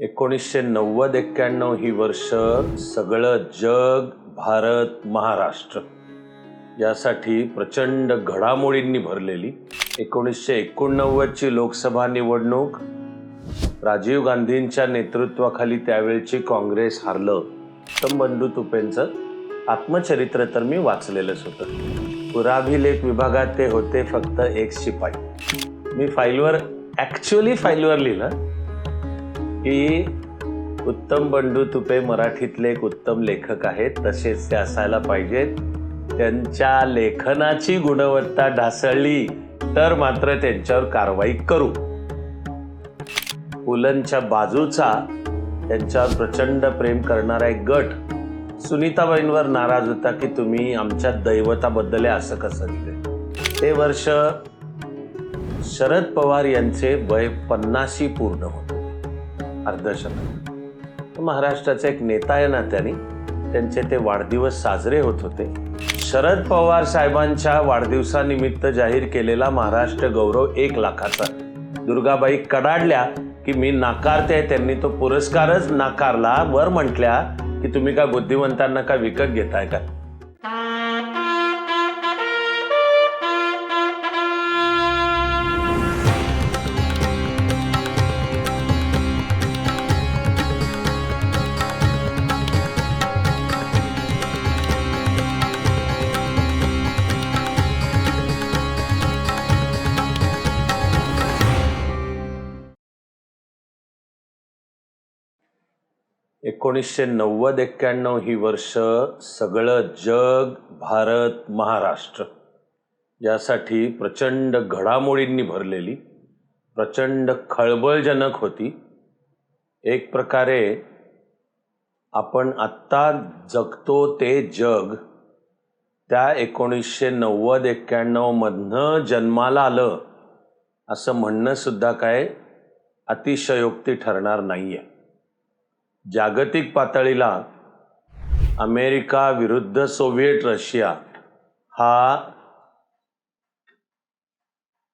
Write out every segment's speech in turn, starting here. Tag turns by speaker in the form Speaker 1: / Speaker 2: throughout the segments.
Speaker 1: एकोणीसशे नव्वद एक्क्याण्णव ही वर्ष सगळं जग भारत महाराष्ट्र यासाठी प्रचंड घडामोडींनी भरलेली एकोणीसशे एकोणनव्वदची लोकसभा निवडणूक. राजीव गांधींच्या नेतृत्वाखाली त्यावेळची काँग्रेस हारलं. उत्तम बंधू तुपेंचं आत्मचरित्र तर मी वाचलेलंच होतं. पुराभिलेख विभागात ते होते फक्त एक शिपाई. मी फाईलवर ॲक्च्युअली फाईलवर लिहिलं. की उत्तम बंडू तुपे मराठीतले एक उत्तम लेखक आहेत. तसेच ते असायला पाहिजेत. त्यांच्या लेखनाची गुणवत्ता ढासळली तर मात्र त्यांच्यावर कारवाई करू. पुलंच्या बाजूचा त्यांच्यावर प्रचंड प्रेम करणारा एक गट सुनीताबाईंवर नाराज होता की तुम्ही आमच्या दैवताबद्दल असं कसं दिले ते वर्ष शरद पवार यांचे वय पन्नाशी पूर्ण होते. अर्धशतक महाराष्ट्राचा एक नेता या नात्याने त्यांचे ते वाढदिवस साजरे होत होते. शरद पवार साहेबांच्या वाढदिवसानिमित्त जाहीर केलेला महाराष्ट्र गौरव एक लाखाचा. दुर्गाबाई कडाडल्या की मी नाकारते त्यांनी तो पुरस्कारच नाकारला. वर म्हटल्या की तुम्ही का बुद्धिवंतांना का विकत घेताय का? एकोणीसशे नव्वद एक्क्याण्णव ही वर्ष सगळं जग भारत महाराष्ट्र यासाठी प्रचंड घडामोडींनी भरलेली प्रचंड खळबळजनक होती. एक प्रकारे आपण आत्ता जगतो ते जग. त्या एकोणीसशे नव्वद एक्क्याण्णवमधनं जन्माला आलं असं म्हणणं सुद्धा काय अतिशयोक्ती ठरणार नाही आहे जागतिक पातळीला अमेरिका विरुद्ध सोव्हिएट रशिया हा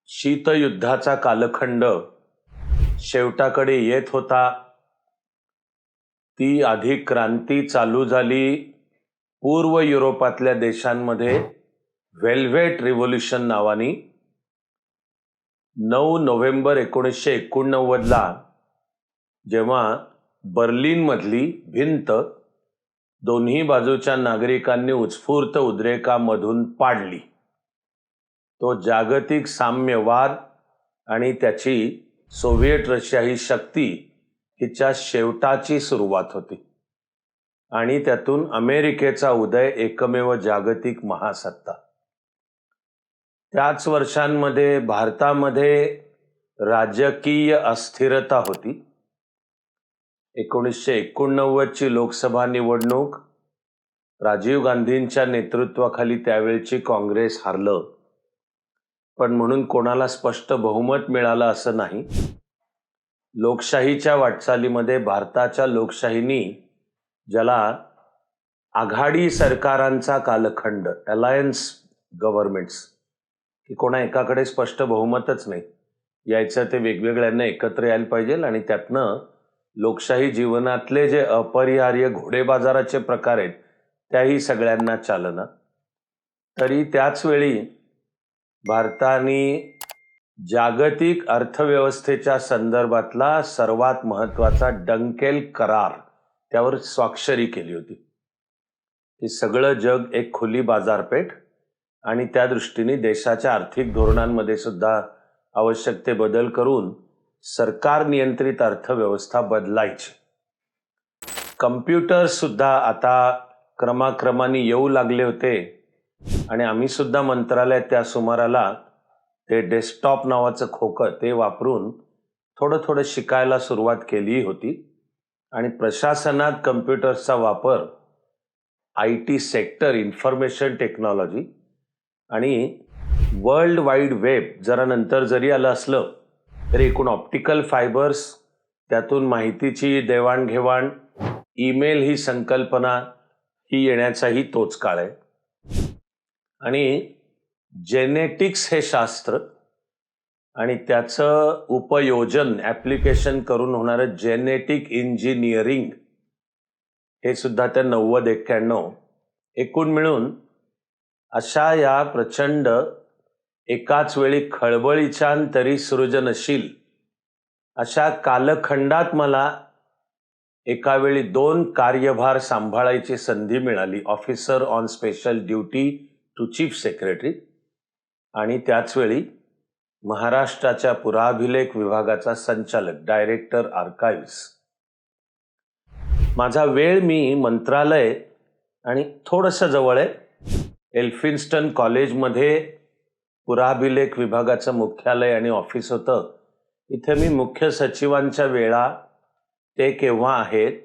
Speaker 1: शीतयुद्धाचा कालखंड शेवटाकडे येत होता. ती आधी क्रांती चालू झाली. पूर्व युरोपातल्या देशांमध्ये वेल्व्हेट रिव्होल्युशन नावानी नऊ नोव्हेंबर एकोणीसशे एकोणनव्वदला जेव्हा बर्लिनमधली भिंत दोन्ही बाजूच्या नागरिकांनी उत्स्फूर्त उद्रेकामधून पाडली. तो जागतिक साम्यवाद आणि त्याची सोव्हिएट रशिया ही शक्ती हिच्या शेवटाची सुरुवात होती आणि त्यातून अमेरिकेचा उदय एकमेव जागतिक महासत्ता. त्याच वर्षांमध्ये भारतामध्ये राजकीय अस्थिरता होती. एकोणीसशे एकोणनव्वदची लोकसभा निवडणूक राजीव गांधींच्या नेतृत्वाखाली त्यावेळची काँग्रेस हारलं. पण म्हणून कोणाला स्पष्ट बहुमत मिळालं असं नाही. लोकशाहीच्या वाटचालीमध्ये भारताच्या लोकशाहीनी ज्याला आघाडी सरकारांचा कालखंड अलायन्स गव्हर्नमेंट्स की कोणा एकाकडे स्पष्ट बहुमतच नाही. यायचं ते वेगवेगळ्यांना एकत्र यायला पाहिजे आणि त्यातनं लोकशाही जीवनातले जे अपरिहार्य घोडेबाजाराचे प्रकार आहेत त्याही सगळ्यांना चालना. तरी त्याच वेळी भारताने जागतिक अर्थव्यवस्थेच्या संदर्भातला सर्वात महत्त्वाचा डंकेल करार त्यावर स्वाक्षरी केली होती. हे सगळं जग एक खुली बाजारपेठ आणि त्या दृष्टीने देशाच्या आर्थिक धोरणांमध्ये सुद्धा आवश्यक ते बदल करून सरकार नियंत्रित अर्थव्यवस्था बदलायची. कम्प्युटर्ससुद्धा आता क्रमाक्रमाने येऊ लागले होते. आणि आम्ही सुद्धा मंत्रालयात त्या सुमाराला ते डेस्कटॉप नावाचं खोकं ते वापरून थोडं थोडं शिकायला सुरुवात केली होती. आणि प्रशासनात कम्प्युटर्सचा वापर I T sector information technology आणि वर्ल्ड वाईड वेब जरा नंतर जरी आलं असलं तर एकूण ऑप्टिकल फायबर्स त्यातून माहितीची देवाणघेवाण ईमेल ही संकल्पना ही येण्याचाही तोच काळ आहे. आणि जेनेटिक्स हे शास्त्र आणि त्याचं उपयोजन ॲप्लिकेशन करून होणारं जेनेटिक इंजिनिअरिंग हे सुद्धा त्या नव्वद एक्क्याण्णव. एकूण मिळून अशा या प्रचंड एकाच वेळी खळबळीच्या तरी सृजनशील. अशा कालखंडात मला एका वेळी दोन कार्यभार सांभाळायची संधी मिळाली. Officer on special duty to chief secretary आणि त्याचवेळी महाराष्ट्राच्या पुराभिलेख विभागाचा संचालक डायरेक्टर आर्काइव्स. माझा वेळ मी मंत्रालय आणि थोडंसं जवळ आहे. एल्फिन्स्टन कॉलेजमध्ये पुराभिलेख विभागाचं मुख्यालय आणि ऑफिस होतं. इथे मी मुख्य सचिवांच्या वेळा ते केव्हा आहेत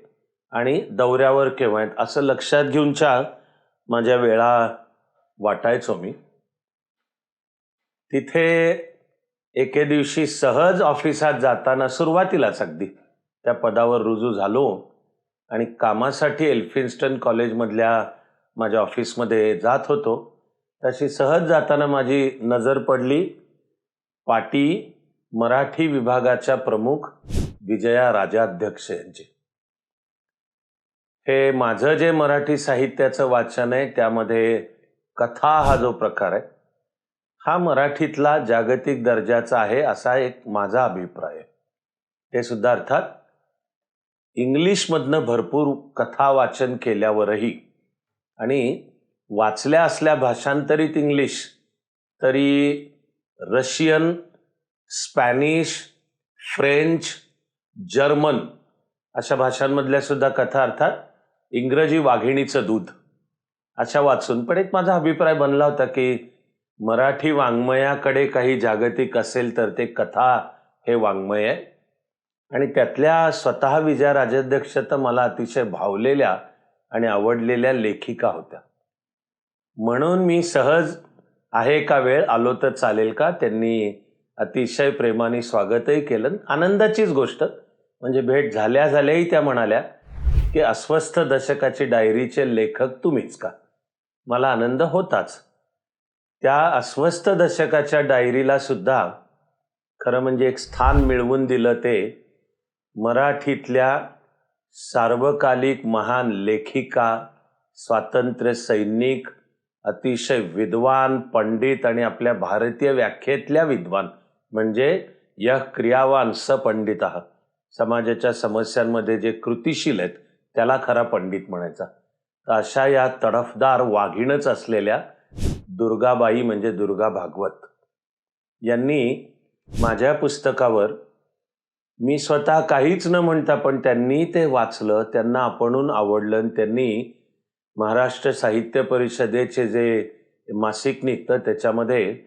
Speaker 1: आणि दौऱ्यावर केव्हा आहेत असं लक्षात घेऊनच्या माझ्या वेळा वाटायचो मी. तिथे एके दिवशी सहज ऑफिसात जाताना सुरुवातीलाच अगदी त्या पदावर रुजू झालो आणि कामासाठी एल्फिन्स्टन कॉलेजमधल्या माझ्या ऑफिसमध्ये जात होतो. तशी सहज जाताना माझी नजर पडली पाटी मराठी विभागाच्या प्रमुख विजया राजाध्यक्ष यांची हे माझं जे मराठी साहित्याचं वाचन आहे त्यामध्ये कथा हा जो प्रकार आहे हा मराठीतला जागतिक दर्जाचा आहे असा एक माझा अभिप्राय आहे. ते सुद्धा अर्थात इंग्लिशमधनं भरपूर कथा वाचन केल्यावरही आणि वाचल्या असल्या भाषांतरित इंग्लिश तरी रशियन स्पॅनिश फ्रेंच जर्मन अशा भाषांमधल्या सुद्धा कथा अर्थात इंग्रजी वाघिणीचं दूध. अशा वाचून पण एक माझा अभिप्राय बनला होता की मराठी वाङ्मयाकडे काही जागतिक असेल तर ते कथा हे वाङ्मय आहे. आणि त्यातल्या स्वतः विजया राजाध्यक्ष तर मला अतिशय भावलेल्या आणि आवडलेल्या लेखिका होत्या. म्हणून मी सहज आहे का वेळ आलो तर चालेल का? त्यांनी अतिशय प्रेमाने स्वागतही केलं. आनंदाचीच गोष्ट. म्हणजे भेट झाल्या झाल्याही त्या म्हणाल्या की अस्वस्थ दशकाची डायरीचे लेखक तुम्हीच का? मला आनंद होताच. त्या अस्वस्थ दशकाच्या डायरीला सुद्धा खरं म्हणजे एक स्थान मिळवून दिलं ते मराठीतल्या सार्वकालिक महान लेखिका स्वातंत्र्य सैनिक अतिशय विद्वान पंडित आणि आपल्या भारतीय व्याख्येतल्या विद्वान. म्हणजे यह क्रियावान स पंडित समाजाच्या समस्यांमध्ये जे कृतिशील आहेत त्याला खरा पंडित म्हणायचा. तर अशा या तडफदार वाघिणच असलेल्या दुर्गाबाई म्हणजे दुर्गा भागवत. यांनी माझ्या पुस्तकावर मी स्वतः काहीच न म्हणता पण त्यांनी ते वाचलं त्यांना आपणून आवडलं आणि त्यांनी महाराष्ट्र साहित्य परिषदेचे जे मासिक निघतं त्याच्यामध्ये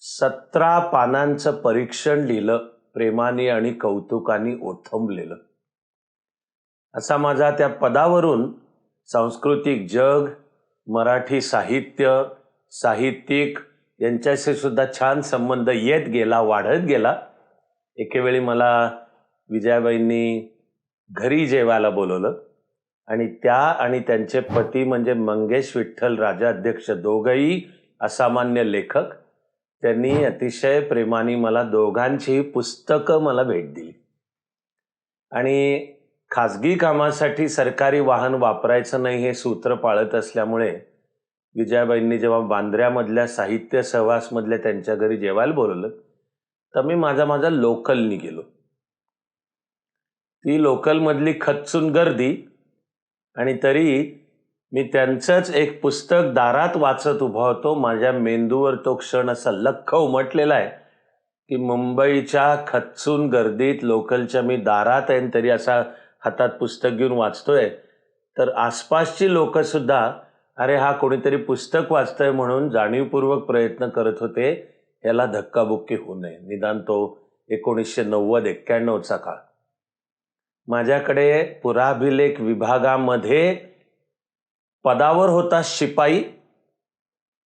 Speaker 1: सतरा पानांचं परीक्षण लिहिलं प्रेमाने आणि कौतुकाने ओथंबलेलं. असा माझा त्या पदावरून सांस्कृतिक जग मराठी साहित्य साहित्यिक यांच्याशी सुद्धा छान संबंध येत गेला वाढत गेला. एकेवेळी मला विजयाबाईंनी घरी जेवायला बोलवलं. आणि त्या आणि त्यांचे पती म्हणजे मंगेश विठ्ठल राजा अध्यक्ष दोघही असामान्य लेखक. त्यांनी अतिशय प्रेमाने मला दोघांची पुस्तकं मला भेट दिली. आणि खाजगी कामासाठी सरकारी वाहन वापरायचं नाही हे सूत्र पाळत असल्यामुळे विजयाबाईंनी जेव्हा बांद्र्यामधल्या साहित्य सहवासमधल्या त्यांच्या घरी जेवायला बोलवलं तर मी माझा माझा लोकलनी गेलो. ती लोकलमधली खच्चून गर्दी आणि तरी मी त्यांचंच एक पुस्तक दारात वाचत उभा होतो. माझ्या मेंदूवर तो क्षण असा लख उमटलेला आहे की मुंबईच्या खच्चून गर्दीत लोकलच्या मी दारात आहे तरी असा हातात पुस्तक घेऊन वाचतोय. तर आसपासची लोकंसुद्धा अरे हा कोणीतरी पुस्तक वाचतोय म्हणून जाणीवपूर्वक प्रयत्न करत होते. याला धक्काबुक्की होऊ नये. निदान तो एकोणीसशे नव्वद एक्क्याण्णवचा काळ. माझ्याकडे पुराभिलेख विभागामध्ये पदावर होता शिपाई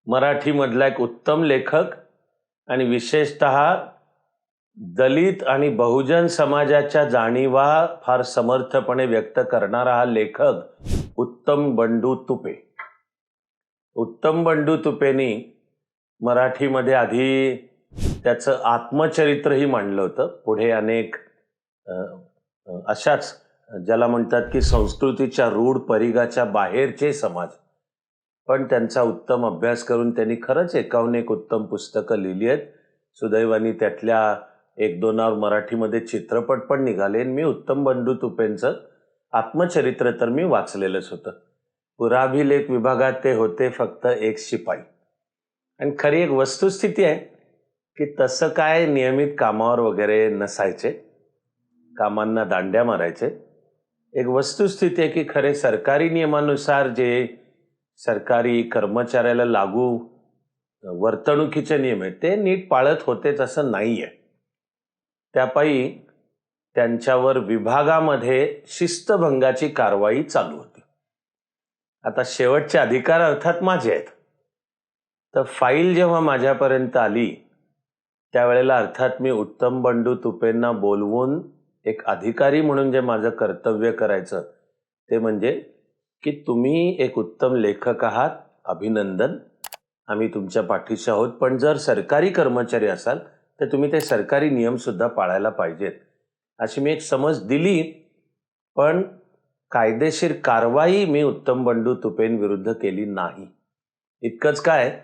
Speaker 1: मराठीमधला एक उत्तम लेखक आणि विशेषत दलित आणि बहुजन समाजाच्या जाणीवा फार समर्थपणे व्यक्त करणारा हा लेखक उत्तम बंडू तुपे. उत्तम बंडू तुपेनी मराठीमध्ये आधी त्याचं आत्मचरित्रही मांडलं होतं. पुढे अनेक अशाच ज्याला म्हणतात की संस्कृतीच्या रूढ परिघाच्या बाहेरचे समाज. पण त्यांचा उत्तम अभ्यास करून त्यांनी खरंच एकाहून एक उत्तम पुस्तकं लिहिली आहेत. सुदैवाने त्यातल्या एक दोनावर मराठीमध्ये चित्रपट पण निघाले आणि मी उत्तम बंडू तुपेंचं आत्मचरित्र तर मी वाचलेलंच होतं. पुराभिलेख विभागात ते होते फक्त एक शिपाई. आणि खरी एक वस्तुस्थिती आहे की तसं काय नियमित कामावर वगैरे नसायचे. कामांना दांड्या मारायचे. एक वस्तुस्थिती आहे की खरे सरकारी नियमानुसार जे सरकारी कर्मचाऱ्याला लागू वर्तणुकीचे नियम आहेत ते नीट पाळत होतेच असं नाही आहे त्यापायी त्यांच्यावर विभागामध्ये शिस्तभंगाची कारवाई चालू होती. आता शेवटचे अधिकार अर्थात माझे आहेत. तर फाईल जेव्हा माझ्यापर्यंत आली त्यावेळेला अर्थात मी उत्तम बंडू तुपेंना बोलवून एक अधिकारी म्हणून जे माझं कर्तव्य करायचं ते म्हणजे की तुम्ही एक उत्तम लेखक आहात अभिनंदन. आम्ही तुमच्या पाठीशी आहोत पण जर सरकारी कर्मचारी असाल तर तुम्ही ते सरकारी नियमसुद्धा पाळायला पाहिजेत. अशी मी एक समज दिली पण कायदेशीर कारवाई मी उत्तम बंडू तुपेंविरुद्ध केली नाही. इतकंच काय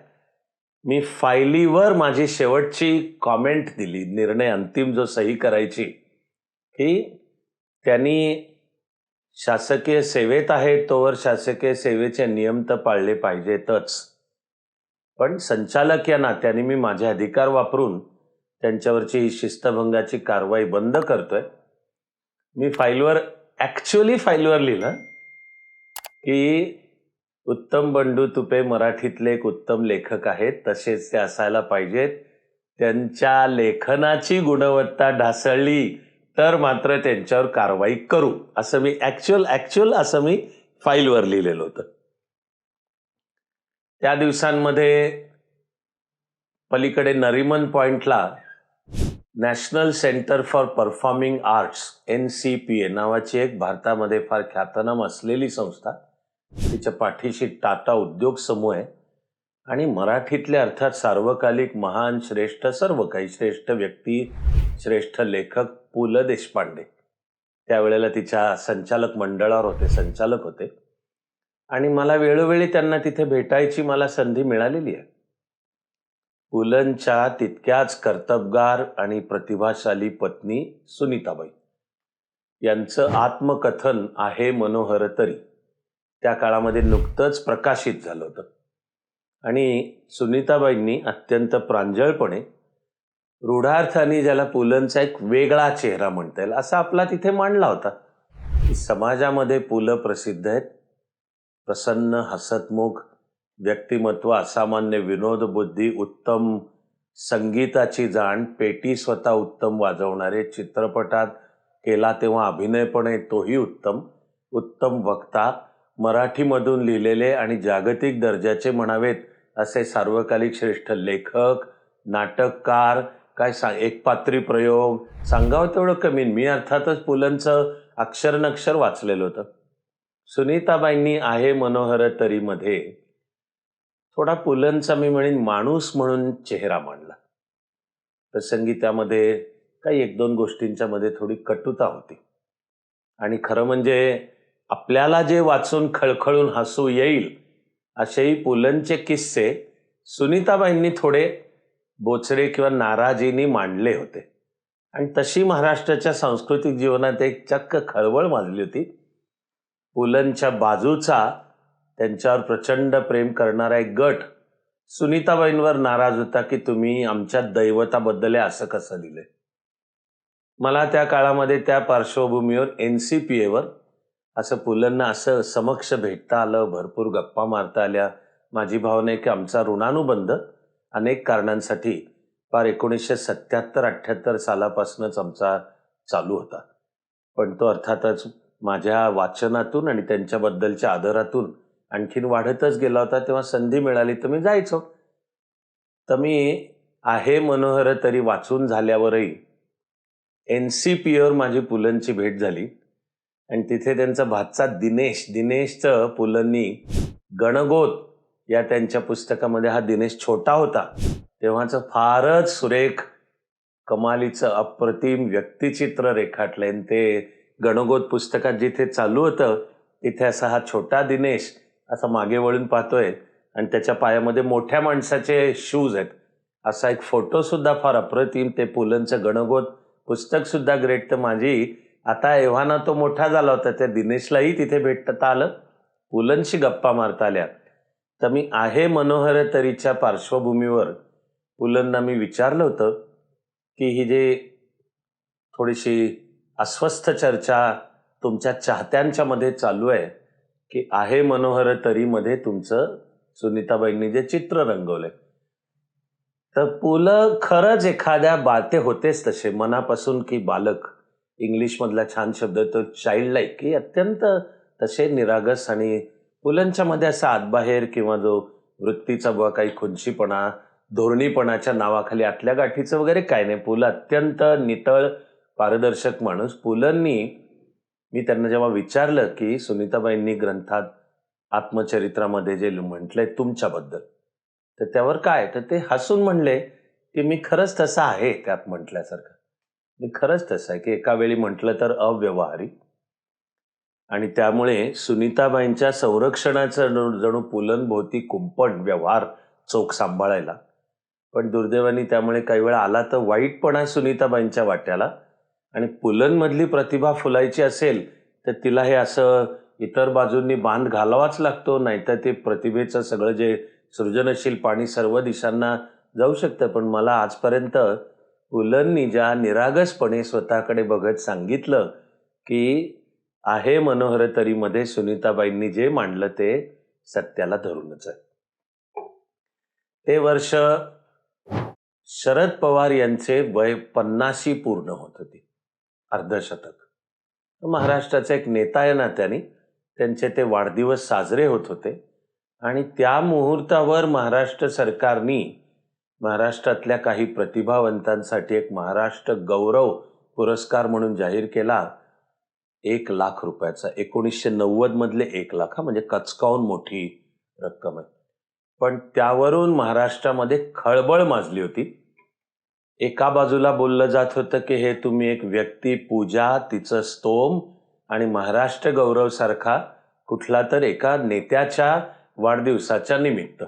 Speaker 1: मी फायलीवर माझी शेवटची कॉमेंट दिली निर्णय अंतिम जो सही करायची. की त्यांनी शासकीय सेवेत आहे तोवर शासकीय सेवेचे नियम तर पाळले पाहिजेतच. पण संचालक या नात्याने मी माझे अधिकार वापरून त्यांच्यावरची ही शिस्तभंगाची कारवाई बंद करतोय. मी फाईलवर ॲक्च्युअली फाईलवर लिहिलं की उत्तम बंडू तुपे मराठीतले एक उत्तम लेखक आहेत तसेच ते असायला पाहिजेत. त्यांच्या लेखनाची गुणवत्ता ढासळली. तर मात्र त्यांच्यावर कारवाई करू असं मी ॲक्च्युअल ॲक्च्युअल असं मी फाईलवर लिहिलेलं होतं. त्या दिवसांमध्ये पलीकडे नरिमन पॉइंटला national centre for performing arts N C P A नावाची एक भारतामध्ये फार ख्यातनाम असलेली संस्था तिच्या पाठीशी टाटा उद्योग समूह आहे आणि मराठीतले अर्थात सार्वकालिक महान श्रेष्ठ सर्व काही श्रेष्ठ व्यक्ती श्रेष्ठ लेखक पु ल देशपांडे. त्यावेळेला तिच्या संचालक मंडळावर होते संचालक होते. आणि मला वेळोवेळी त्यांना तिथे भेटायची मला संधी मिळालेली आहे. पुलंच्या तितक्याच कर्तबगार आणि प्रतिभाशाली पत्नी सुनीताबाई. यांचं आत्मकथन आहे मनोहर तरी. त्या काळामध्ये नुकतंच प्रकाशित झालं होतं. आणि सुनीताबाईंनी अत्यंत प्रांजळपणे रूढार्थाने ज्याला पुलंचा एक वेगळा चेहरा म्हणता येईल असा आपला तिथे मांडला होता. की समाजामध्ये पुलं प्रसिद्ध आहेत. प्रसन्न हसतमुख व्यक्तिमत्व असामान्य विनोद बुद्धी उत्तम संगीताची जाण पेटी स्वतः उत्तम वाजवणारे चित्रपटात केला तेव्हा अभिनय पण आहे तोही उत्तम. उत्तम वक्ता मराठीमधून लिहिलेले आणि जागतिक दर्जाचे म्हणावेत असे सार्वकालिक श्रेष्ठ लेखक नाटककार काय सांग एकपात्री प्रयोग. सांगावं तेवढं कमी मी अर्थातच पुलंचं अक्षर नक्षर वाचलेलं होतं. सुनीताबाईंनी आहे मनोहर तरीमध्ये थोडा पुलंचा मी म्हणेन माणूस म्हणून चेहरा मांडला. प्रसंगी त्यामध्ये काही एक दोन गोष्टींच्या मध्ये थोडी कटुता होती. आणि खरं म्हणजे आपल्याला जे वाचून खळखळून हसू येईल असेही पुलंचे किस्से सुनीताबाईंनी थोडे बोचरे किंवा नाराजीनी मांडले होते. आणि तशी महाराष्ट्राच्या सांस्कृतिक जीवनात एक चक्क खळबळ माजली होती. पुलंच्या बाजूचा त्यांच्यावर प्रचंड प्रेम करणारा एक गट सुनीताबाईंवर नाराज होता की तुम्ही आमच्या दैवताबद्दल असं कसं दिलंय मला त्या काळामध्ये त्या पार्श्वभूमीवर एन सी पी एवर असं पुलंना असं समक्ष भेटता आलं भरपूर गप्पा मारता आल्या. माझी भावना आहे की आमचा ऋणानुबंध अनेक कारणांसाठी फार एकोणीसशे सत्याहत्तर अठ्ठ्याहत्तर सालापासूनच आमचा चालू होता. पण तो अर्थातच माझ्या वाचनातून आणि त्यांच्याबद्दलच्या आदरातून आणखीन वाढतच गेला होता तेव्हा संधी मिळाली तर मी जायचो. तर मी आहे मनोहर तरी वाचून झाल्यावरही एन सी पीवर माझी पुलंची भेट झाली. आणि तिथे त्यांचा भातचा दिनेश दिनेशचं पुलंनी गणगोत या त्यांच्या पुस्तकामध्ये हा दिनेश छोटा होता. तेव्हाचं फारच सुरेख कमालीचं अप्रतिम व्यक्तिचित्र रेखाटलंय आणि ते गणगोत पुस्तकात जिथे चालू होतं तिथे असा हा छोटा दिनेश असा मागे वळून पाहतोय. आणि त्याच्या पायामध्ये मोठ्या माणसाचे शूज आहेत. असा एक फोटोसुद्धा फार अप्रतिम. ते पुलंचं गणगोत पुस्तकसुद्धा ग्रेट तर माझी आता एव्हाना तो मोठा झाला होता त्या दिनेशलाही तिथे भेटता आलं. पुलंशी गप्पा मारता आल्या. तर मी आहे मनोहर तरीच्या पार्श्वभूमीवर. पुलंना मी विचारलं होतं की ही जे थोडीशी अस्वस्थ चर्चा तुमच्या चाहत्यांच्या मध्ये चालू आहे की आहे मनोहर तरीमध्ये तुमचं सुनीताबाईंनी जे चित्र रंगवलंय. तर पु ल खरंच एखाद्या बाते होतेच तसे मनापासून की बालक. इंग्लिशमधला छान शब्द तो चाइल्ड लाईक की अत्यंत तसे निरागस आणि मुलांच्या मध्ये असा आतबाहेर किंवा जो वृत्तीचा बुवा काही खुंचीपणा धोरणीपणाच्या नावाखाली आतल्या गाठीचं वगैरे काय नाही. पुलं अत्यंत नितळ पारदर्शक माणूस. पुलंनी मी त्यांना जेव्हा विचारलं की सुनीताबाईंनी ग्रंथात आत्मचरित्रामध्ये जे म्हटलंय तुमच्याबद्दल तर त्यावर काय? तर ते हसून म्हणले की मी खरंच तसं आहे त्यात म्हटल्यासारखं. मी खरंच तसं आहे की एका वेळी म्हटलं तर अव्यवहारी आणि त्यामुळे सुनीताबाईंच्या संरक्षणाचं जणू जणू पुलनभोवती कुंपण व्यवहार चोख सांभाळायला. पण दुर्दैवाने त्यामुळे काही वेळा आला तर वाईटपणा सुनीताबाईंच्या वाट्याला. आणि पुलनमधली प्रतिभा फुलायची असेल तर तिला हे असं इतर बाजूंनी बांध घालावाच लागतो नाहीतर ते प्रतिभेचं सगळं जे सृजनशील पाणी सर्व दिशांना जाऊ शकतं. पण मला आजपर्यंत पुलंनी ज्या निरागसपणे स्वतःकडे बघत सांगितलं की आहे मनोहर तरीमध्ये सुनीताबाईंनी जे मांडलं ते सत्याला धरूनच आहे. ते वर्ष शरद पवार यांचे वय पन्नाशी पूर्ण होत होते. अर्धशतक. महाराष्ट्राचा एक नेता आहे ना त्यांनी त्यांचे ते वाढदिवस साजरे होत होते. आणि त्या मुहूर्तावर महाराष्ट्र सरकारनी महाराष्ट्रातल्या काही प्रतिभावंतांसाठी एक महाराष्ट्र गौरव पुरस्कार म्हणून जाहीर केला. एक लाख रुपयाचा एकोणीसशे नव्वद मधले एक लाख हा म्हणजे कचकावून मोठी रक्कम आहे. पण त्यावरून महाराष्ट्रामध्ये खळबळ माजली होती. एका बाजूला बोललं जात होतं की हे तुम्ही एक व्यक्ती पूजा तिचं स्तोम आणि महाराष्ट्र गौरव सारखा कुठला तर एका नेत्याच्या वाढदिवसाच्या निमित्त.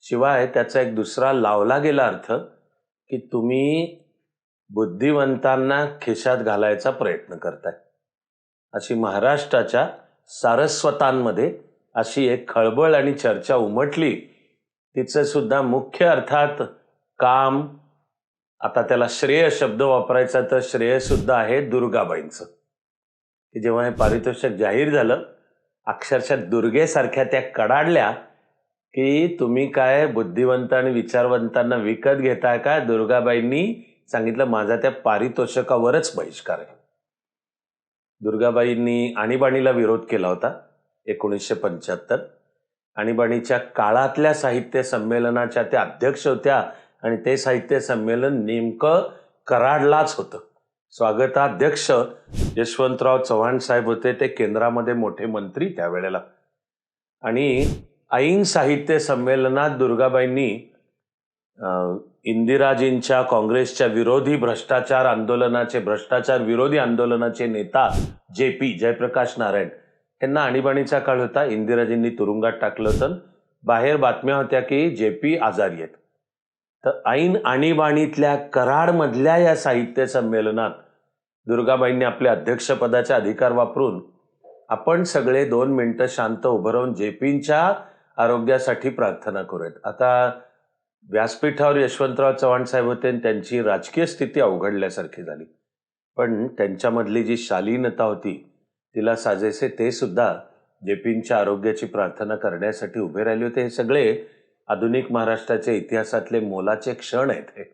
Speaker 1: शिवाय त्याचा एक दुसरा लावला गेला अर्थ की तुम्ही बुद्धिवंतांना खिशात घालायचा प्रयत्न करताय. अशी महाराष्ट्राच्या सारस्वतांमध्ये अशी एक खळबळ आणि चर्चा उमटली. तिचं सुद्धा मुख्य अर्थात काम आता त्याला श्रेय शब्द वापरायचा तर श्रेयसुद्धा आहे दुर्गाबाईंचं. की जेव्हा हे पारितोषिक जाहीर झालं अक्षरशः दुर्गेसारख्या त्या कडाडल्या की तुम्ही काय बुद्धिवंत आणि विचारवंतांना विकत घेताय का दुर्गाबाईंनी सांगितलं माझा त्या पारितोषिकावरच बहिष्कार आहे. दुर्गाबाईंनी आणीबाणीला विरोध केला होता एकोणीसशे पंच्याहत्तर. आणीबाणीच्या काळातल्या साहित्य संमेलनाच्या त्या अध्यक्ष होत्या आणि ते साहित्य संमेलन नेमकं कराडलाच होतं. स्वागताध्यक्ष यशवंतराव चव्हाण साहेब होते ते केंद्रामध्ये मोठे मंत्री त्यावेळेला. आणि ऐन साहित्य संमेलनात दुर्गाबाईंनी इंदिराजींच्या काँग्रेसच्या विरोधी भ्रष्टाचार आंदोलनाचे भ्रष्टाचार विरोधी आंदोलनाचे नेता जे पी जयप्रकाश नारायण. यांना आणीबाणीचा काळ होता. इंदिराजींनी तुरुंगात टाकलं होतं. बाहेर बातम्या होत्या की जे पी आजारी आहेत. तर ऐन आणीबाणीतल्या कराडमधल्या या साहित्य संमेलनात दुर्गाबाईंनी आपल्या अध्यक्षपदाचे अधिकार वापरून आपण सगळे दोन मिनटं शांत उभं राहून जेपींच्या आरोग्यासाठी प्रार्थना करूयात. आता व्यासपीठावर यशवंतराव चव्हाण साहेब होते आणि त्यांची राजकीय स्थिती अवघडल्यासारखी झाली. पण त्यांच्यामधली जी शालीनता होती तिला साजेसे ते सुद्धा जेपींच्या आरोग्याची प्रार्थना करण्यासाठी उभे राहिले होते. हे सगळे आधुनिक महाराष्ट्राच्या इतिहासातले मोलाचे क्षण आहेत हे.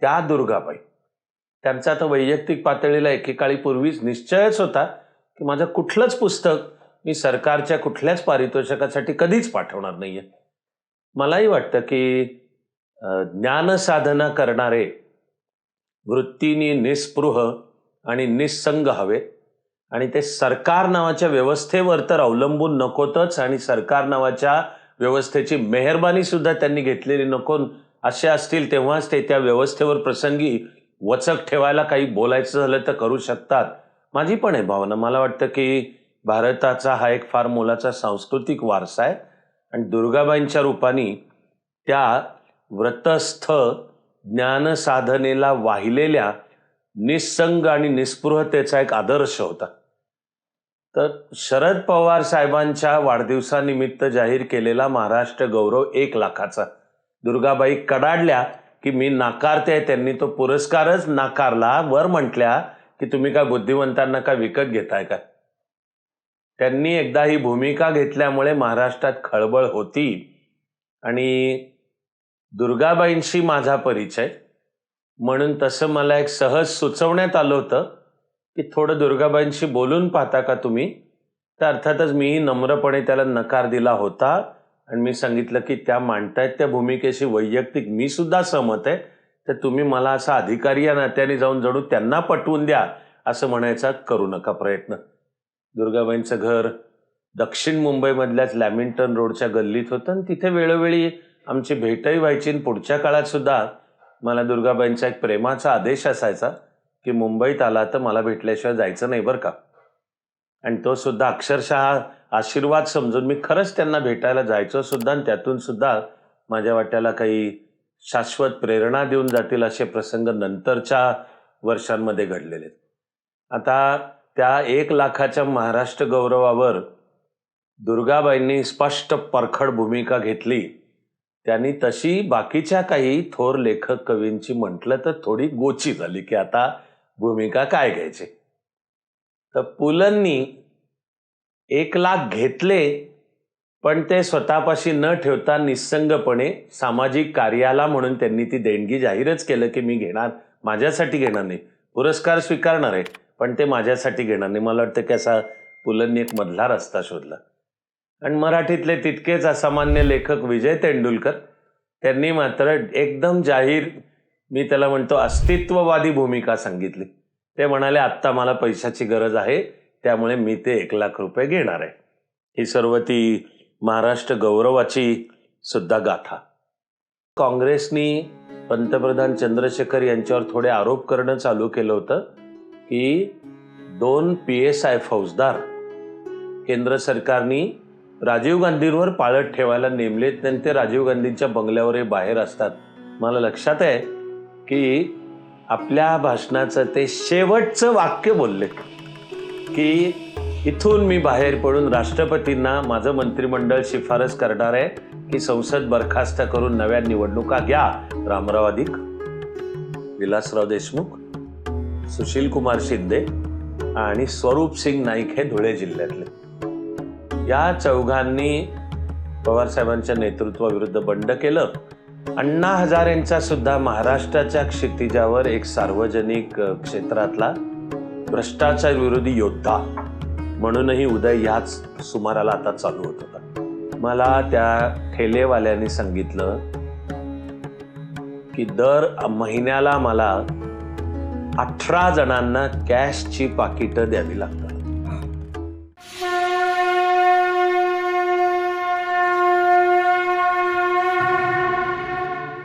Speaker 1: त्या दुर्गाबाई. त्यांचा आता वैयक्तिक पातळीला एकेकाळी पूर्वीच निश्चयच होता की माझं कुठलंच पुस्तक मी सरकारच्या कुठल्याच पारितोषिकासाठी कधीच पाठवणार नाहीये. मलाही वाटतं की ज्ञानसाधना करणारे वृत्तीनी निस्पृह आणि निस्संग हवे. आणि ते सरकार नावाच्या व्यवस्थेवर तर अवलंबून नकोतच आणि सरकार नावाच्या व्यवस्थेची मेहरबानी सुद्धा त्यांनी घेतलेली नको. असे असतील तेव्हाच ते त्या व्यवस्थेवर प्रसंगी वचक ठेवायला काही बोलायचं झालं तर करू शकतात. माझी पण आहे भावना. मला वाटतं की भारताचा हा एक फार मोलाचा सांस्कृतिक वारसा आहे. आणि दुर्गाबाईंच्या रूपाने त्या व्रतस्थ ज्ञानसाधनेला वाहिलेल्या निस्संग आणि निस्पृहतेचा एक आदर्श होता. तर शरद पवार साहेबांच्या वाढदिवसानिमित्त जाहीर केलेला महाराष्ट्र गौरव एक लाखाचा. दुर्गाबाई कडाडल्या की मी नाकारते त्यांनी तो पुरस्कारच नाकारला. वर म्हटल्या की तुम्ही काय बुद्धिवंतांना काय विकत घेताय काय त्यांनी एकदा ही भूमिका घेतल्यामुळे महाराष्ट्रात खळबळ होती. आणि दुर्गाबाईंशी माझा परिचय. म्हणून तसं मला एक सहज सुचवण्यात आलं होतं की थोडं दुर्गाबाईंशी बोलून पाहता का तुम्ही? तर अर्थातच मीही नम्रपणे त्याला नकार दिला होता आणि मी सांगितलं की त्या मांडतायत त्या भूमिकेशी वैयक्तिक मी सुद्धा सहमत आहे. तर तुम्ही मला असा अधिकारी या नात्याने जाऊन जणू त्यांना पटवून द्या असं म्हणायचा करू नका प्रयत्न. दुर्गाबाईंचं घर दक्षिण मुंबईमधल्याच लॅमिंटन रोडच्या गल्लीत होतं आणि तिथे वेळोवेळी आमची भेटही व्हायची. आणि पुढच्या काळात सुद्धा मला दुर्गाबाईंचा एक प्रेमाचा आदेश असायचा की मुंबईत आला तर मला भेटल्याशिवाय जायचं नाही बरं का. आणि तो सुद्धा अक्षरशः आशीर्वाद समजून मी खरंच त्यांना भेटायला जायचो सुद्धा आणि त्यातून सुद्धा माझ्या वाट्याला काही शाश्वत प्रेरणा देऊन जातील असे प्रसंग नंतरच्या वर्षांमध्ये घडलेले. आहेत. आता त्या एक लाखाच्या महाराष्ट्र गौरवावर दुर्गाबाईंनी स्पष्ट परखड भूमिका घेतली. त्यांनी तशी बाकीच्या काही थोर लेखक कवींची म्हटलं तर थोडी गोची झाली की आता भूमिका काय घ्यायची? तर पुलंनी एक लाख घेतले पण ते स्वतःपाशी न ठेवता निस्संगपणे सामाजिक कार्याला म्हणून त्यांनी ती देणगी जाहीरच केलं की मी घेणार माझ्यासाठी घेणार नाही. पुरस्कार स्वीकारणार आहे पण ते माझ्यासाठी घेणार नाही. मला वाटतं की असा पुलंनी एक मधला रस्ता शोधला. आणि मराठीतले तितकेच असामान्य लेखक विजय तेंडुलकर त्यांनी मात्र एकदम जाहीर मी त्याला म्हणतो अस्तित्ववादी भूमिका सांगितली. ते म्हणाले आत्ता मला पैशाची गरज आहे त्यामुळे मी ते एक लाख रुपये घेणार आहे. ही सर्व ती महाराष्ट्र गौरवाची सुद्धा गाथा. काँग्रेसनी पंतप्रधान चंद्रशेखर यांच्यावर थोडे आरोप करणं चालू केलं होतं की दोन पी एस आय फौजदार केंद्र सरकारनी राजीव गांधींवर पाळत ठेवायला नेमले आणि ते राजीव गांधींच्या बंगल्यावर बाहेर असतात. मला लक्षात आहे की आपल्या भाषणाचं ते शेवटचं वाक्य बोलले. की इथून मी बाहेर पडून राष्ट्रपतींना माझं मंत्रिमंडळ शिफारस करणार आहे की संसद बरखास्त करून नव्या निवडणुका घ्या. रामराव अधिक विलासराव देशमुख सुशील कुमार शिंदे आणि स्वरूप सिंग नाईक हे धुळे जिल्ह्यातले. या चौघांनी पवार साहेबांच्या नेतृत्वाविरुद्ध बंड केलं. अण्णा हजारेंचा सुद्धा महाराष्ट्राच्या क्षितिजावर एक सार्वजनिक क्षेत्रातला भ्रष्टाचार विरोधी योद्धा. म्हणूनही उदय ह्याच सुमाराला आता चालू होत होता. मला त्या ठेलेवाल्यांनी सांगितलं की दर महिन्याला मला अठरा जणांना कॅशची पाकिटं द्यावी लागतात.